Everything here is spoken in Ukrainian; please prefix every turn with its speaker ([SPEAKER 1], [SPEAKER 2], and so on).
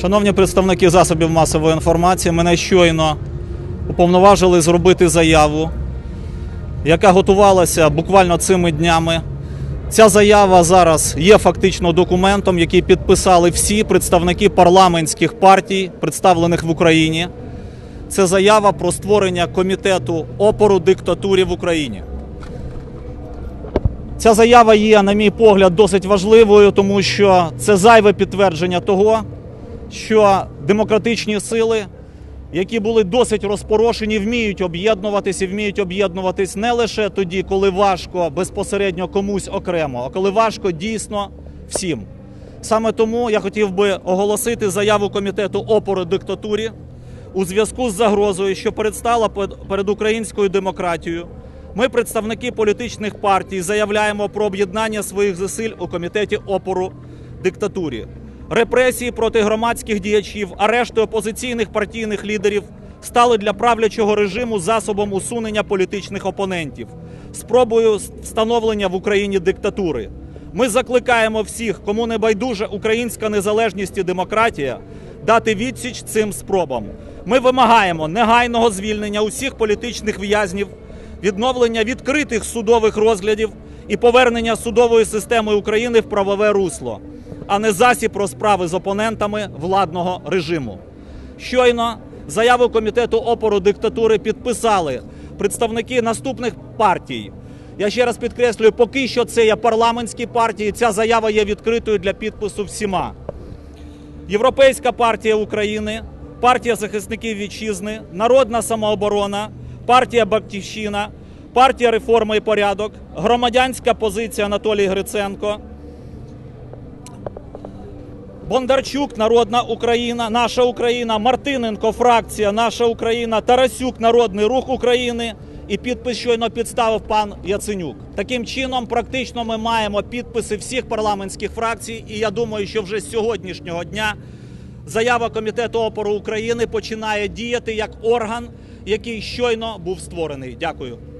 [SPEAKER 1] Шановні представники засобів масової інформації, мене щойно уповноважили зробити заяву, яка готувалася буквально цими днями. Ця заява зараз є фактично документом, який підписали всі представники парламентських партій, представлених в Україні. Це заява про створення комітету опору диктатурі в Україні. Ця заява є, на мій погляд, досить важливою, тому що це зайве підтвердження того, що демократичні сили, які були досить розпорошені, вміють об'єднуватися, і вміють об'єднуватись не лише тоді, коли важко безпосередньо комусь окремо, а коли важко дійсно всім. Саме тому я хотів би оголосити заяву комітету опору диктатурі у зв'язку з загрозою, що передстала пед- перед українською демократією. Ми, представники політичних партій, заявляємо про об'єднання своїх зусиль у комітеті опору диктатурі. Репресії проти громадських діячів, арешти опозиційних партійних лідерів стали для правлячого режиму засобом усунення політичних опонентів, спробою встановлення в Україні диктатури. Ми закликаємо всіх, кому не байдужа українська незалежність і демократія, дати відсіч цим спробам. Ми вимагаємо негайного звільнення усіх політичних в'язнів, відновлення відкритих судових розглядів і повернення судової системи України в правове русло, а не засіб розправи з опонентами владного режиму. Щойно заяву комітету опору диктатури підписали представники наступних партій. Я ще раз підкреслюю, поки що це є парламентські партії. Ця заява є відкритою для підпису всіма. Європейська партія України, партія захисників вітчизни, Народна самооборона, партія Батьківщина, партія Реформа і порядок, громадянська позиція Анатолій Гриценко, Бондарчук, Народна Україна, Наша Україна, Мартиненко, фракція Наша Україна, Тарасюк, Народний рух України і підпис щойно підставив пан Яценюк. Таким чином, практично ми маємо підписи всіх парламентських фракцій, і я думаю, що вже з сьогоднішнього дня заява Комітету опору України починає діяти як орган, який щойно був створений. Дякую.